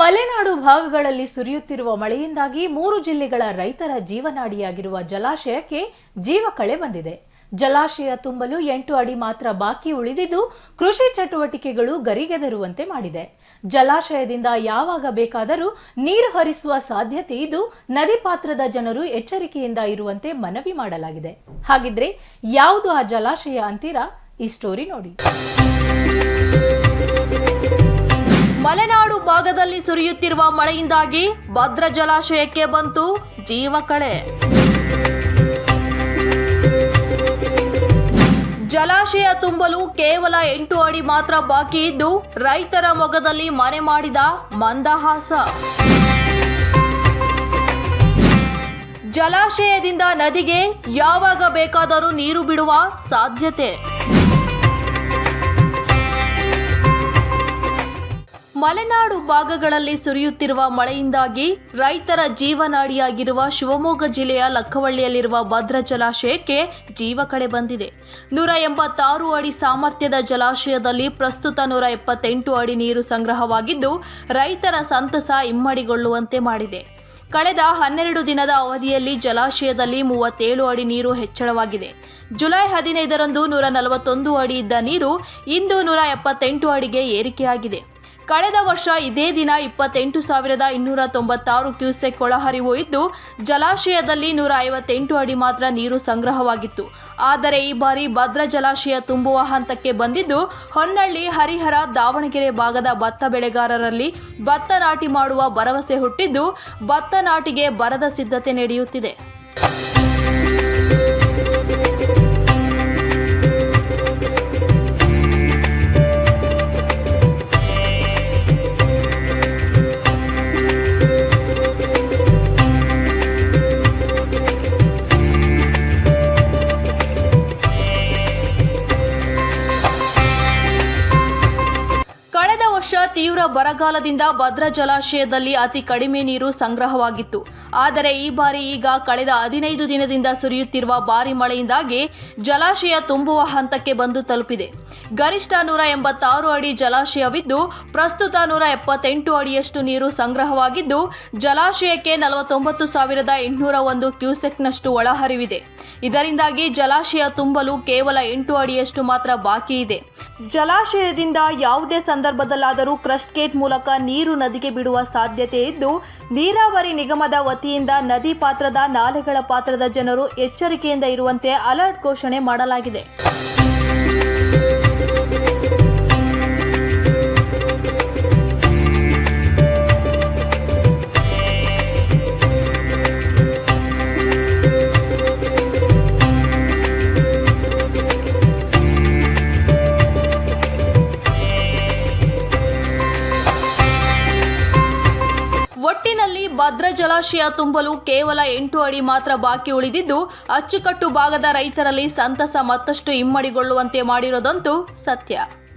ಮಲೆನಾಡು ಭಾಗಗಳಲ್ಲಿ ಸುರಿಯುತ್ತಿರುವ ಮಳೆಯಿಂದಾಗಿ ಮೂರು ಜಿಲ್ಲೆಗಳ ರೈತರ ಜೀವನಾಡಿಯಾಗಿರುವ ಜಲಾಶಯಕ್ಕೆ ಜೀವಕಳೆ ಬಂದಿದೆ. ಜಲಾಶಯ ತುಂಬಲು ಎಂಟು ಅಡಿ ಮಾತ್ರ ಬಾಕಿ ಉಳಿದಿದ್ದು ಕೃಷಿ ಚಟುವಟಿಕೆಗಳು ಗರಿಗೆದರುವಂತೆ ಮಾಡಿದೆ. ಜಲಾಶಯದಿಂದ ಯಾವಾಗ ಬೇಕಾದರೂ ನೀರು ಹರಿಸುವ ಸಾಧ್ಯತೆ ಇದ್ದು ನದಿ ಪಾತ್ರದ ಜನರು ಎಚ್ಚರಿಕೆಯಿಂದ ಇರುವಂತೆ ಮನವಿ ಮಾಡಲಾಗಿದೆ. ಹಾಗಿದ್ರೆ ಯಾವುದು ಆ ಜಲಾಶಯ ಅಂತೀರಾ? ಈ ಸ್ಟೋರಿ ನೋಡಿ. ಮಲೆನಾಡು ಭಾಗದಲ್ಲಿ ಸುರಿಯುತ್ತಿರುವ ಮಳೆಯಿಂದಾಗಿ ಭದ್ರ ಜಲಾಶಯಕ್ಕೆ ಬಂತು ಜೀವ ಕಳೆ. ಜಲಾಶಯ ತುಂಬಲು ಕೇವಲ ಎಂಟು ಅಡಿ ಮಾತ್ರ ಬಾಕಿ ಇದ್ದು, ರೈತರ ಮೊಗದಲ್ಲಿ ಮನೆ ಮಾಡಿದ ಮಂದಹಾಸ. ಜಲಾಶಯದಿಂದ ನದಿಗೆ ಯಾವಾಗ ಬೇಕಾದರೂ ನೀರು ಬಿಡುವ ಸಾಧ್ಯತೆ. ಮಲೆನಾಡು ಭಾಗಗಳಲ್ಲಿ ಸುರಿಯುತ್ತಿರುವ ಮಳೆಯಿಂದಾಗಿ ರೈತರ ಜೀವನಾಡಿಯಾಗಿರುವ ಶಿವಮೊಗ್ಗ ಜಿಲ್ಲೆಯ ಲಕ್ಕವಳ್ಳಿಯಲ್ಲಿರುವ ಭದ್ರ ಜಲಾಶಯಕ್ಕೆ ಜೀವ ಕಡೆ ಬಂದಿದೆ. ನೂರ ಎಂಬತ್ತಾರು ಅಡಿ ಸಾಮರ್ಥ್ಯದ ಜಲಾಶಯದಲ್ಲಿ ಪ್ರಸ್ತುತ ನೂರ ಎಪ್ಪತ್ತೆಂಟು ಅಡಿ ನೀರು ಸಂಗ್ರಹವಾಗಿದ್ದು, ರೈತರ ಸಂತಸ ಇಮ್ಮಡಿಗೊಳ್ಳುವಂತೆ ಮಾಡಿದೆ. ಕಳೆದ ಹನ್ನೆರಡು ದಿನದ ಅವಧಿಯಲ್ಲಿ ಜಲಾಶಯದಲ್ಲಿ ಮೂವತ್ತೇಳು ಅಡಿ ನೀರು ಹೆಚ್ಚಳವಾಗಿದೆ. ಜುಲೈ ಹದಿನೈದರಂದು ನೂರ ನಲವತ್ತೊಂದು ಅಡಿ ಇದ್ದ ನೀರು ಇಂದು ನೂರ ಎಪ್ಪತ್ತೆಂಟು ಅಡಿಗೆ ಏರಿಕೆಯಾಗಿದೆ. ಕಳೆದ ವರ್ಷ ಇದೇ ದಿನ ಇಪ್ಪತ್ತೆಂಟು ಸಾವಿರದ ಇನ್ನೂರ ತೊಂಬತ್ತಾರು ಕ್ಯೂಸೆಕ್ ಒಳಹರಿವು ಇದ್ದು, ಜಲಾಶಯದಲ್ಲಿ ನೂರ ಐವತ್ತೆಂಟು ಅಡಿ ಮಾತ್ರ ನೀರು ಸಂಗ್ರಹವಾಗಿತ್ತು. ಆದರೆ ಈ ಬಾರಿ ಭದ್ರಾ ಜಲಾಶಯ ತುಂಬುವ ಹಂತಕ್ಕೆ ಬಂದಿದ್ದು, ಹೊನ್ನಳ್ಳಿ ಹರಿಹರ ದಾವಣಗೆರೆ ಭಾಗದ ಭತ್ತ ಬೆಳೆಗಾರರಲ್ಲಿ ಭತ್ತ ನಾಟಿ ಮಾಡುವ ಭರವಸೆ ಹುಟ್ಟಿದ್ದು, ಭತ್ತ ನಾಟಿಗೆ ಬರದ ಸಿದ್ಧತೆ ನಡೆಯುತ್ತಿದೆ. ತೀವ್ರ ಬರಗಾಲದಿಂದ ಭದ್ರಾ ಜಲಾಶಯದಲ್ಲಿ ಅತಿ ಕಡಿಮೆ ನೀರು ಸಂಗ್ರಹವಾಗಿತ್ತು. ಆದರೆ ಈ ಬಾರಿ ಈಗ ಕಳೆದ ಹದಿನೈದು ದಿನದಿಂದ ಸುರಿಯುತ್ತಿರುವ ಭಾರಿ ಮಳೆಯಿಂದಾಗಿ ಜಲಾಶಯ ತುಂಬುವ ಹಂತಕ್ಕೆ ಬಂದು ತಲುಪಿದೆ. ಗರಿಷ್ಠ ನೂರ ಎಂಬತ್ತಾರು ಅಡಿ ಜಲಾಶಯವಿದ್ದು, ಪ್ರಸ್ತುತ ನೂರ ಎಪ್ಪತ್ತೆಂಟು ಅಡಿಯಷ್ಟು ನೀರು ಸಂಗ್ರಹವಾಗಿದ್ದು, ಜಲಾಶಯಕ್ಕೆ ನಲವತ್ತೊಂಬತ್ತು ಸಾವಿರದ ಎಂಟುನೂರ ಒಂದು ಕ್ಯೂಸೆಕ್ನಷ್ಟು ಒಳಹರಿವಿದೆ. ಇದರಿಂದಾಗಿ ಜಲಾಶಯ ತುಂಬಲು ಕೇವಲ ಎಂಟು ಅಡಿಯಷ್ಟು ಮಾತ್ರ ಬಾಕಿ ಇದೆ. ಜಲಾಶಯದಿಂದ ಯಾವುದೇ ಸಂದರ್ಭದಲ್ಲಾದರೂ ಕ್ರಸ್ಟ್ ಗೇಟ್ ಮೂಲಕ ನೀರು ನದಿಗೆ ಬಿಡುವ ಸಾಧ್ಯತೆ ಇದ್ದು, ನೀರಾವರಿ ನಿಗಮದ ವತಿಯಿಂದ ನದಿ ಪಾತ್ರದ ನಾಲೆಗಳ ಪಾತ್ರದ ಜನರು ಎಚ್ಚರಿಕೆಯಿಂದ ಇರುವಂತೆ ಅಲರ್ಟ್ ಘೋಷಣೆ ಮಾಡಲಾಗಿದೆ. ಭದ್ರಾ ಜಲಾಶಯ ತುಂಬಲು ಕೇವಲ ಎಂಟು ಅಡಿ ಮಾತ್ರ ಬಾಕಿ ಉಳಿದಿದ್ದು, ಅಚ್ಚುಕಟ್ಟು ಭಾಗದ ರೈತರಲ್ಲಿ ಸಂತಸ ಮತ್ತಷ್ಟು ಇಮ್ಮಡಿಗೊಳ್ಳುವಂತೆ ಮಾಡಿರೋದಂತೂ ಸತ್ಯ.